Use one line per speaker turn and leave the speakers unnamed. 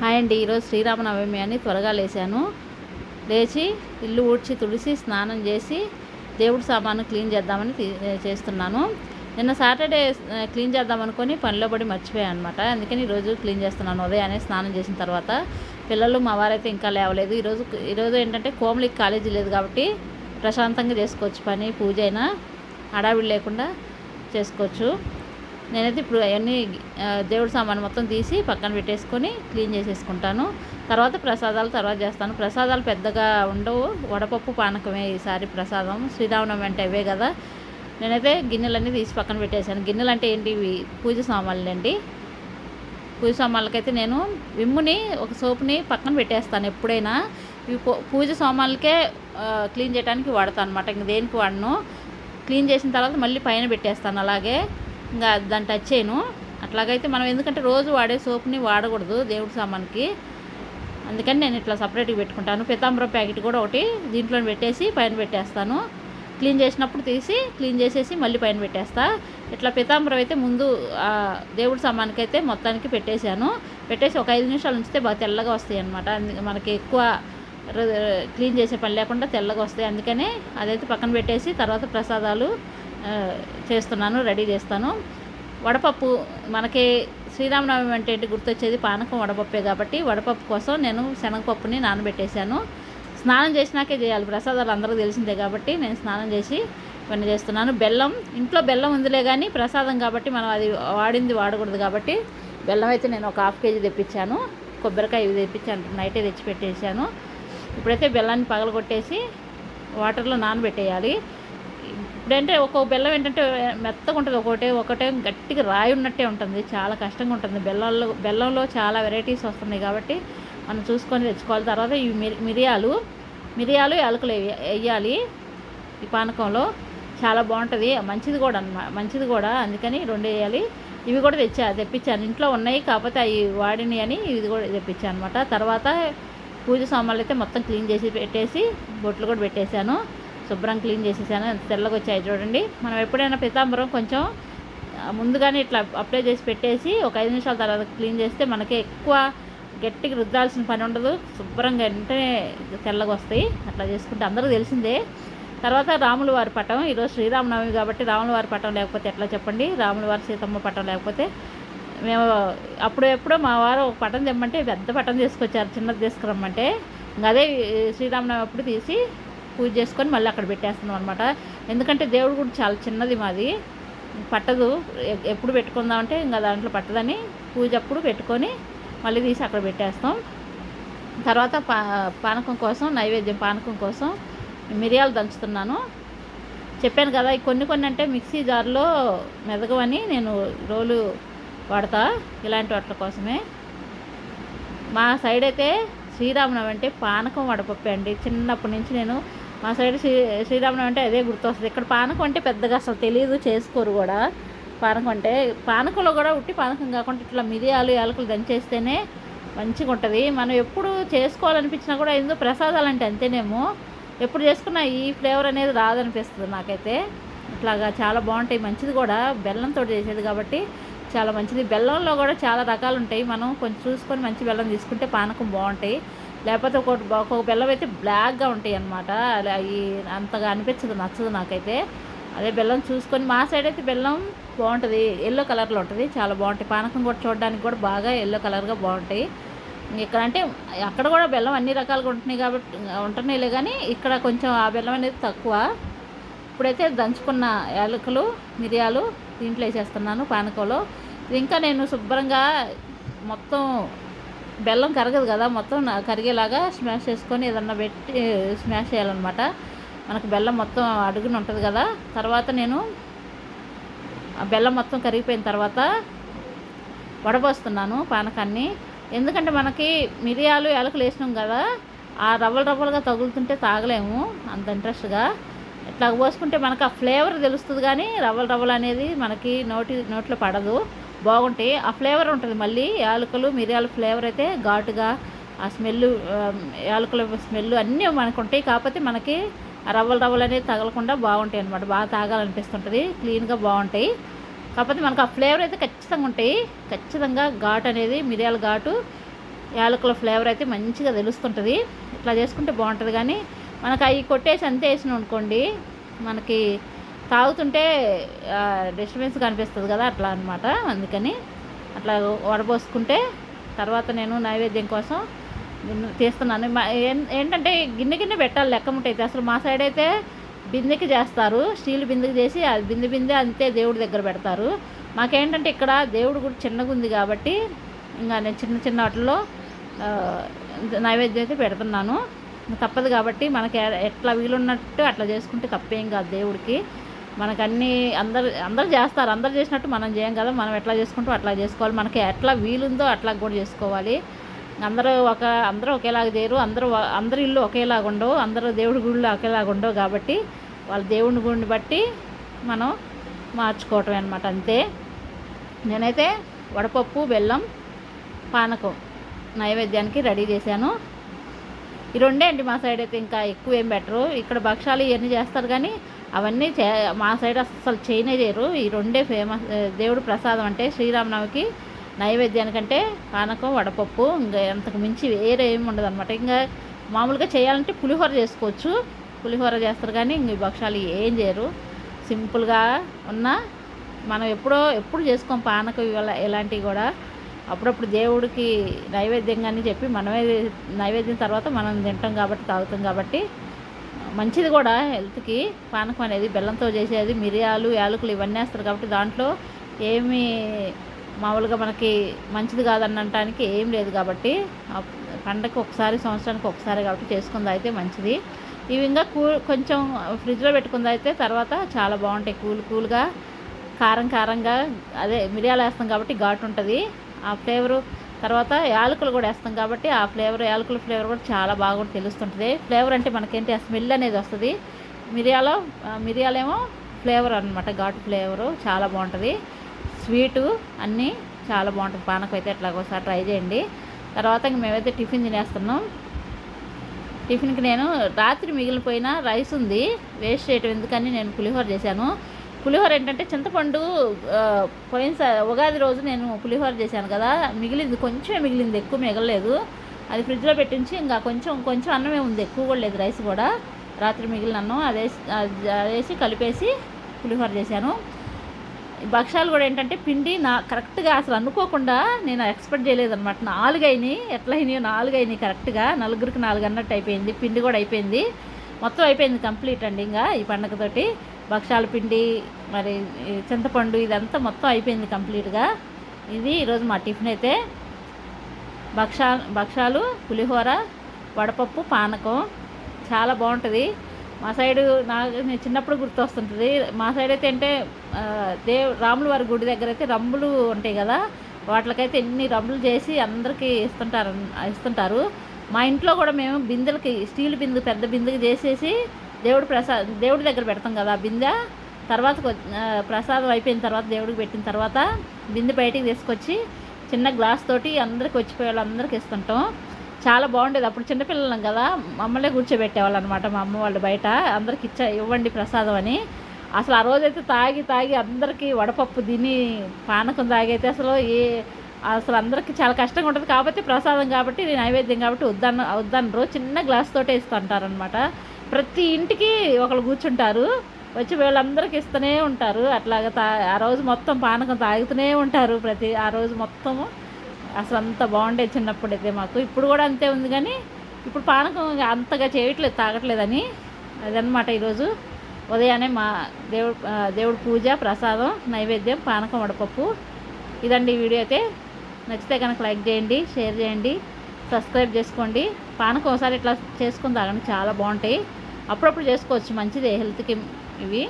Hi అండి ఈరోజు శ్రీరామనవమి అని త్వరగా లేచాను. లేచి ఇల్లు ఊడ్చి తుడిసి స్నానం చేసి దేవుడి సామాను క్లీన్ చేద్దామని తీ- చేస్తున్నాను. నిన్న సాటర్డే క్లీన్ చేద్దాం అనుకొని పనిలో పడి మర్చిపోయాను అనమాట అందుకని ఈరోజు క్లీన్ చేస్తున్నాను ఉదయాన్నే స్నానం చేసిన తర్వాత. పిల్లలు మా వారైతే ఇంకా లేవలేదు. ఈరోజు ఈరోజు ఏంటంటే కోమలికి కాలేజీ లేదు కాబట్టి ప్రశాంతంగా చేసుకోవచ్చు పని పూజ అయినా హడావిడి లేకుండా చేసుకోవచ్చు. నేనైతే ఇప్పుడు అవన్నీ దేవుడి సామాను మొత్తం తీసి పక్కన పెట్టేసుకొని క్లీన్ చేసేసుకుంటాను. తర్వాత ప్రసాదాలు తర్వాత చేస్తాను. ప్రసాదాలు పెద్దగా ఉండవు. వడపప్పు పానకమే ఈసారి ప్రసాదం. శ్రీరామనవమి అంటే అవే కదా. నేనైతే గిన్నెలన్నీ తీసి పక్కన పెట్టేశాను. గిన్నెలు అంటే ఏంటి? ఇవి పూజ సామాన్లు అండి పూజ సామాన్లకైతే నేను విమ్ముని ఒక సోపుని పక్కన పెట్టేస్తాను ఎప్పుడైనా. ఇవి పూజ సామాన్లకే క్లీన్ చేయడానికి వాడతాను అనమాట ఇంక దేనికి వాడను? క్లీన్ చేసిన తర్వాత మళ్ళీ పైన పెట్టేస్తాను అలాగే. ఇంకా దాన్ని టచ్ చేయను. అట్లాగైతే మనం ఎందుకంటే రోజు వాడే సోప్ని వాడకూడదు దేవుడి సామాన్కి. అందుకని నేను ఇట్లా సపరేట్గా పెట్టుకుంటాను. పితాంబరం ప్యాకెట్ కూడా ఒకటి దీంట్లో పెట్టేసి పైన పెట్టేస్తాను. క్లీన్ చేసినప్పుడు తీసి క్లీన్ చేసేసి మళ్ళీ పైన పెట్టేస్తా. ఇట్లా పితాంబరం అయితే ముందు దేవుడి సామాన్కి అయితే మొత్తానికి పెట్టేశాను. పెట్టేసి ఒక ఐదు నిమిషాలు ఉంచితే బాగా తెల్లగా వస్తాయి అనమాట మనకి ఎక్కువ క్లీన్ చేసే పని లేకుండా తెల్లగా వస్తాయి. అందుకనే అదైతే పక్కన పెట్టేసి తర్వాత ప్రసాదాలు చేస్తున్నాను రెడీ చేస్తాను. వడపప్పు మనకి శ్రీరామనవమి అంటే ఏంటి గుర్తొచ్చేది? పానకం వడపప్పే కాబట్టి వడపప్పు కోసం నేను శనగపప్పుని నానబెట్టేశాను. స్నానం చేసినాకే చేయాలి. ప్రసాదాలు అందరికీ తెలిసిందే కాబట్టి నేను స్నానం చేసి ఇవన్నీ చేస్తున్నాను. బెల్లం ఇంట్లో బెల్లం ఉందిలే కానీ ప్రసాదం కాబట్టి మనం అది వాడింది వాడకూడదు కాబట్టి బెల్లం అయితే నేను ఒక హాఫ్ కేజీ తెప్పించాను. కొబ్బరికాయ ఇవి తెప్పించాను. నైటే తెచ్చి పెట్టేశాను ఇప్పుడైతే బెల్లాన్ని పగలగొట్టేసి వాటర్లో నానబెట్టేయాలి. ఇప్పుడంటే ఒక్కో బెల్లం ఏంటంటే మెత్తగా ఉంటుంది ఒకటే ఒకటే గట్టిగా రాయి ఉన్నట్టే ఉంటుంది చాలా కష్టంగా ఉంటుంది. బెల్లంలో బెల్లంలో చాలా వెరైటీస్ వస్తున్నాయి కాబట్టి మనం చూసుకొని తెచ్చుకోవాలి. తర్వాత ఇవి మిరి- మిరియాలు మిరియాలు యాలకులు వేయాలి ఈ పానకంలో. చాలా బాగుంటుంది మంచిది కూడా అన్నమా మంచిది కూడా. అందుకని రెండు వేయాలి. ఇవి కూడా తెచ్చా తెప్పించాను. ఇంట్లో ఉన్నాయి కాకపోతే అవి వాడిని అని ఇది కూడా తెప్పించాను అనమాట తర్వాత పూజ సామాన్లు అయితే మొత్తం క్లీన్ చేసి పెట్టేసి బొట్లు కూడా పెట్టేశాను. శుభ్రం క్లీన్ చేసేసాను. ఎంత తెల్లగా వచ్చాయి చూడండి. మనం ఎప్పుడైనా పితాంబరం కొంచెం ముందుగానే ఇట్లా అప్లై చేసి పెట్టేసి ఒక ఐదు నిమిషాల తర్వాత క్లీన్ చేస్తే మనకి ఎక్కువ గట్టికి రుద్దాల్సిన పని ఉండదు. శుభ్రంగా వెంటనే తెల్లగా వస్తాయి. అట్లా చేసుకుంటే అందరికీ తెలిసిందే. తర్వాత రాముల వారి పటం. ఈరోజు శ్రీరామనవమి కాబట్టి రాముల వారి పటం లేకపోతే ఎట్లా చెప్పండి? రాముల వారి సీతమ్మ పటం లేకపోతే మేము అప్పుడు ఎప్పుడో మా వారు ఒక పటం తెమ్మంటే పెద్ద పటం తీసుకొచ్చారు. చిన్నది తీసుకురమ్మంటే. ఇంకా అదే శ్రీరామనవమి అప్పుడు తీసి పూజ చేసుకొని మళ్ళీ అక్కడ పెట్టేస్తున్నాం అనమాట ఎందుకంటే దేవుడు కూడా చాలా చిన్నది మాది. పట్టదు. ఎప్పుడు పెట్టుకుందామంటే ఇంకా దాంట్లో పట్టదని పూజ అప్పుడు పెట్టుకొని మళ్ళీ తీసి అక్కడ పెట్టేస్తాం. తర్వాత పా పానకం కోసం నైవేద్యం పానకం కోసం మిరియాలు దంచుతున్నాను. చెప్పాను కదా కొన్ని కొన్ని అంటే మిక్సీ జార్లో మెదగవని నేను రోలు వాడతా ఇలాంటి వాటి కోసమే. మా సైడ్ అయితే శ్రీరామనవమి అంటే పానకం వడపప్పు అండి. చిన్నప్పటి నుంచి నేను మా సైడ్ శ్రీ శ్రీరామనవమి అంటే అదే గుర్తొస్తుంది. ఇక్కడ పానకం అంటే పెద్దగా అసలు తెలియదు చేసుకోరు కూడా పానకం అంటే. పానకంలో కూడా ఉట్టి పానకం కాకుండా ఇట్లా మిరియాలు యాలకులు దంచేస్తేనే మంచిగా ఉంటుంది మనం ఎప్పుడు చేసుకోవాలనిపించినా కూడా ఏందో ప్రసాదాలు అంటే అంతేనేమో. ఎప్పుడు చేసుకున్నా ఈ ఫ్లేవర్ అనేది రాదనిపిస్తుంది నాకైతే. ఇట్లాగా చాలా బాగుంటాయి. మంచిది కూడా. బెల్లంతో చేసేది కాబట్టి చాలా మంచిది. బెల్లంలో కూడా చాలా రకాలు ఉంటాయి మనం కొంచెం చూసుకొని మంచి బెల్లం తీసుకుంటే పానకం బాగుంటాయి. లేకపోతే ఒకటి ఒక్కొక్క బెల్లం అయితే బ్లాక్గా ఉంటాయి అన్నమాట అవి అంతగా అనిపించదు నచ్చదు నాకైతే. అదే బెల్లం చూసుకొని మా సైడ్ అయితే బెల్లం బాగుంటుంది. ఎల్లో కలర్లో ఉంటుంది. చాలా బాగుంటాయి. పానకం కూడా చూడడానికి కూడా బాగా ఎల్లో కలర్గా బాగుంటాయి. ఇక్కడ అంటే అక్కడ కూడా బెల్లం అన్ని రకాలుగా ఉంటున్నాయి కాబట్టి ఉంటున్నాయిలే కానీ ఇక్కడ కొంచెం ఆ బెల్లం అనేది తక్కువ. ఇప్పుడైతే దంచుకున్న యాలకులు మిరియాలు దీంట్లో వేసేస్తున్నాను పానకంలో. ఇది ఇంకా నేను శుభ్రంగా మొత్తం బెల్లం కరగదు కదా మొత్తం నా- కరిగేలాగా స్మాష్ చేసుకొని ఏదన్నా పెట్టి స్మాష్ చేయాలన్నమాట. మనకు బెల్లం మొత్తం అడుగున ఉంటుంది కదా తర్వాత నేను ఆ బెల్లం మొత్తం కరిగిపోయిన తర్వాత వడపోస్తున్నాను పానకాన్ని. ఎందుకంటే మనకి మిరియాలు యాలకులు వేసినాం కదా ఆ రవ్వలు రవ్వలుగా తగులుతుంటే తాగలేము అంత ఇంట్రెస్ట్గా ఇట్లా పోసుకుంటే మనకు ఆ ఫ్లేవర్ తెలుస్తుంది కానీ రవ్వలు రవ్వలు అనేది మనకి నోటి నోట్లో పడదు. బాగుంటాయి ఆ ఫ్లేవర్ ఉంటుంది. మళ్ళీ యాలకులు మిరియాల ఫ్లేవర్ అయితే ఘాటుగా ఆ స్మెల్ యాలకుల స్మెల్ అన్నీ మనకు ఉంటాయి. కాకపోతే మనకి ఆ రవ్వలు రవ్వలు అనేది తగలకుండా బాగుంటాయి అనమాట బాగా తాగాలనిపిస్తుంటుంది. క్లీన్గా బాగుంటాయి. కాకపోతే మనకు ఆ ఫ్లేవర్ అయితే ఖచ్చితంగా ఉంటాయి. ఖచ్చితంగా ఘాటు అనేది మిరియాల ఘాటు యాలకుల ఫ్లేవర్ అయితే మంచిగా తెలుస్తుంటుంది. ఇట్లా చేసుకుంటే బాగుంటుంది. కానీ మనకు అవి కొట్టేసి అంతే వేసినాం అనుకోండి మనకి తాగుతుంటే డిస్టర్బెన్స్ కనిపిస్తుంది కదా అట్లా అనమాట అందుకని అట్లా వడబోసుకుంటే తర్వాత నేను నైవేద్యం కోసం తీస్తున్నాను. మా- ఏం- ఏంటంటే గిన్నె గిన్నె పెట్టాలి లెక్క ముట్టయితే అసలు మా సైడ్ అయితే బిందెకి చేస్తారు. స్టీల్ బిందెకి చేసి అది బిందె బిందె అంతే దేవుడి దగ్గర పెడతారు. మాకేంటంటే ఇక్కడ దేవుడు కూడా చిన్నగా ఉంది కాబట్టి ఇంకా నేను చిన్న చిన్న వాటిల్లో నైవేద్యం అయితే పెడుతున్నాను. తప్పదు కాబట్టి మనకి ఎట్లా వీలున్నట్టు అట్లా చేసుకుంటే తప్పేం కాదు దేవుడికి. మనకు అన్నీ అందరు అందరు చేస్తారు. అందరు చేసినట్టు మనం చేయం కదా. మనం ఎట్లా చేసుకుంటాం అట్లా చేసుకోవాలి. మనకి ఎట్లా వీలుందో అట్లా కూడా చేసుకోవాలి. అందరూ ఒక అందరూ ఒకేలాగా చేయరు. అందరూ అందరి ఇల్లు ఒకేలాగా ఉండవు. అందరూ దేవుడి గుళ్ళు ఒకేలాగా ఉండవు కాబట్టి వాళ్ళ దేవుని గుడిని బట్టి మనం మార్చుకోవటం అనమాట అంతే. నేనైతే వడపప్పు బెల్లం పానకం నైవేద్యానికి రెడీ చేశాను. ఈ రెండే అండి మా సైడ్ అయితే ఇంకా ఎక్కువ ఏం బెటరు ఇక్కడ భక్షాలు ఇవన్నీ చేస్తారు కానీ అవన్నీ చే మా సైడ్ అసలు చేయనే చేయరు. ఈ రెండే ఫేమస్ దేవుడు ప్రసాదం అంటే శ్రీరామనవమికి నైవేద్యానికంటే పానకం వడపప్పు ఇంకా అంతకు మించి వేరే ఏమి ఉండదు అనమాట ఇంకా మామూలుగా చేయాలంటే పులిహోర చేసుకోవచ్చు. పులిహోర చేస్తారు కానీ ఇంక ఈ భక్షాలు ఏం చేయరు. సింపుల్గా ఉన్న మనం ఎప్పుడో ఎప్పుడు చేసుకోం పానకం ఇవాళ ఇలాంటివి కూడా అప్పుడప్పుడు దేవుడికి నైవేద్యం అని చెప్పి మనమే నైవేద్యం తర్వాత మనం తింటాం కాబట్టి తాగుతాం కాబట్టి మంచిది కూడా హెల్త్కి. పానకం అనేది బెల్లంతో చేసేది మిరియాలు యాలకులు ఇవన్నీ వేస్తారు కాబట్టి దాంట్లో ఏమీ మామూలుగా మనకి మంచిది కాదనటానికి ఏం లేదు కాబట్టి పండగకి ఒకసారి సంవత్సరానికి ఒకసారి కాబట్టి చేసుకుంది అయితే మంచిది. ఇవి ఇంకా కూ కొంచెం ఫ్రిడ్జ్లో పెట్టుకుంది అయితే తర్వాత చాలా బాగుంటాయి. కూల్ కూల్గా కారం కారంగా అదే మిరియాలు వేస్తాం కాబట్టి ఘాటు ఉంటుంది. ఆ ఫ్లేవరు. తర్వాత యాలకులు కూడా వేస్తాం కాబట్టి ఆ ఫ్లేవర్ యాలకుల ఫ్లేవర్ కూడా చాలా బాగా కూడా తెలుస్తుంటుంది. ఫ్లేవర్ అంటే మనకేంటి? ఆ స్మెల్ అనేది వస్తుంది. మిరియాల మిరియాలేమో ఫ్లేవర్ అనమాట ఘాటు ఫ్లేవరు. చాలా బాగుంటుంది. స్వీటు అన్నీ చాలా బాగుంటుంది. పానకం అయితే అట్లా ఒకసారి ట్రై చేయండి. తర్వాత ఇంక మేమైతే టిఫిన్ తినేస్తున్నాం. టిఫిన్కి నేను రాత్రి మిగిలిపోయిన రైస్ ఉంది. వేస్ట్ చేయటం ఎందుకని నేను పులిహోర చేశాను. పులిహోర ఏంటంటే చింతపండు ఆ, పోయిన ఉగాది రోజు నేను పులిహోర చేశాను కదా మిగిలింది కొంచెమే మిగిలింది ఎక్కువ మిగలలేదు. అది ఫ్రిడ్జ్లో పెట్టించి ఇంకా కొంచెం కొంచెం అన్నమే ఉంది ఎక్కువ కూడా లేదు రైస్ కూడా. రాత్రి మిగిలిన అన్నం అదేసి అదేసి కలిపేసి పులిహోర చేశాను. ఈ భక్షాలు కూడా ఏంటంటే పిండి నా కరెక్ట్గా అసలు అనుకోకుండా నేను ఎక్స్పెక్ట్ చేయలేదన్నమాట. నాలుగు అయినాయి ఎట్లా అయినాయో నాలుగు అయినాయి కరెక్ట్గా నలుగురికి నాలుగు అన్నట్టు అయిపోయింది పిండి కూడా అయిపోయింది. మొత్తం అయిపోయింది కంప్లీట్ అండి ఇంకా ఈ పండగతోటి భక్షాల పిండి మరి చింతపండు ఇదంతా మొత్తం అయిపోయింది కంప్లీట్గా. ఇది ఈరోజు మా టిఫిన్ అయితే. భక్షా భక్షాలు పులిహోర వడపప్పు పానకం. చాలా బాగుంటుంది. మా సైడు నాకు నేను చిన్నప్పుడు గుర్తొస్తుంటుంది. మా సైడ్ అయితే అంటే దేవ్ రాములు వారి గుడి దగ్గర అయితే రంబులు ఉంటాయి కదా. వాటికైతే ఎన్ని రంబులు చేసి అందరికీ ఇస్తుంటారు ఇస్తుంటారు. మా ఇంట్లో కూడా మేము బిందెలకి స్టీల్ బిందె పెద్ద బిందెకి చేసేసి దేవుడు ప్రసాద్ దేవుడి దగ్గర పెడతాం కదా బిందె. తర్వాత ప్రసాదం అయిపోయిన తర్వాత దేవుడికి పెట్టిన తర్వాత బిందె బయటికి తీసుకొచ్చి చిన్న గ్లాస్ తోటి అందరికి వచ్చిపోయే వాళ్ళందరికీ ఇస్తుంటాం. చాలా బాగుండేది. అప్పుడు చిన్నపిల్లలం కదా మమ్మల్ని కూర్చోబెట్టేవాళ్ళు అనమాట మా అమ్మ వాళ్ళు బయట. అందరికి ఇచ్చా ఇవ్వండి ప్రసాదం అని. అసలు ఆ రోజైతే తాగి తాగి అందరికీ వడపప్పు తిని పానకం తాగైతే అసలు ఏ అసలు అందరికీ చాలా కష్టంగా ఉంటుంది. కాబట్టి ప్రసాదం కాబట్టి నేను నైవేద్యం కాబట్టి వద్దన్న వద్దనరు. చిన్న గ్లాస్ తోటే ఇస్తుంటారనమాట ప్రతి ఇంటికి ఒకరు కూర్చుంటారు. వచ్చి వీళ్ళందరికీ ఇస్తూనే ఉంటారు. అట్లాగా తా ఆ రోజు మొత్తం పానకం తాగుతూనే ఉంటారు ప్రతి ఆ రోజు మొత్తము. అసలు అంత బాగుండేది చిన్నప్పుడు అయితే మాకు. ఇప్పుడు కూడా అంతే ఉంది కానీ ఇప్పుడు పానకం అంతగా చేయట్లేదు తాగట్లేదని. అదనమాట ఈరోజు. ఉదయాన్నే మా దేవుడు దేవుడు పూజ ప్రసాదం నైవేద్యం పానకం వడపప్పు. ఇదండి ఈ వీడియో అయితే. నచ్చితే కనుక లైక్ చేయండి షేర్ చేయండి. సబ్స్క్రైబ్ చేసుకోండి. పానకం ఒకసారి ఇట్లా చేసుకుని తాగండి. చాలా బాగుంటాయి. అప్పుడప్పుడు చేసుకోవచ్చు. మంచిదే హెల్త్కి ఇవి.